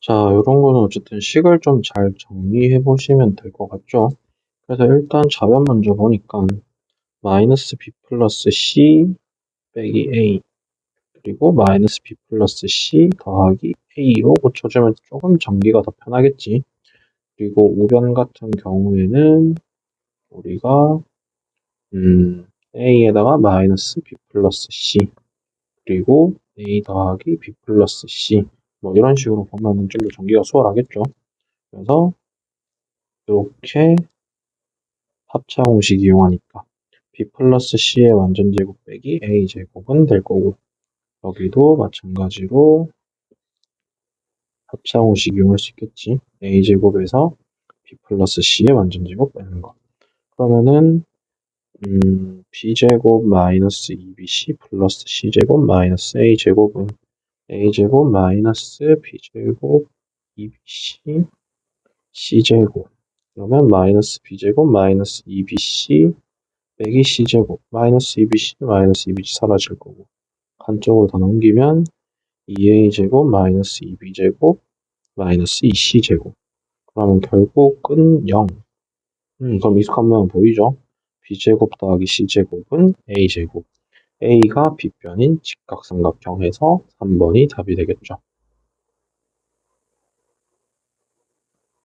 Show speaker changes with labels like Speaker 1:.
Speaker 1: 자, 이런 거는 어쨌든 식을 좀 잘 정리해 보시면 될 것 같죠? 그래서 일단 좌변 먼저 보니까 마이너스 b 플러스 c 빼기 a 그리고 마이너스 b 플러스 c 더하기 a로 고쳐주면 조금 전기가 더 편하겠지. 그리고 우변 같은 경우에는 우리가 음, a에다가 마이너스 b 플러스 c 그리고 a 더하기 b 플러스 c 뭐 이런 식으로 보면은 좀 더 전기가 수월하겠죠. 그래서 이렇게 합차 공식 이용하니까 b 플러스 c의 완전 제곱 빼기 a제곱은 될 거고 여기도 마찬가지로 합차 공식 이용할 수 있겠지. a제곱에서 b 플러스 c의 완전 제곱 빼는 거. 그러면은 음, b제곱 마이너스 2bc 플러스 c제곱 마이너스 a제곱은 a제곱 마이너스 b제곱 2bc c제곱. 그러면 마이너스 b제곱 마이너스 2bc 빼기 c제곱 마이너스 2bc 마이너스 2bc 사라질 거고. 한쪽으로 더 넘기면 2a제곱 마이너스 2b제곱 마이너스 2c제곱. 그러면 결국은 0 음, 그럼 익숙한 모양 보이죠? b제곱 더하기 c제곱은 a제곱 a가 빗변인 직각삼각형에서 3번이 답이 되겠죠.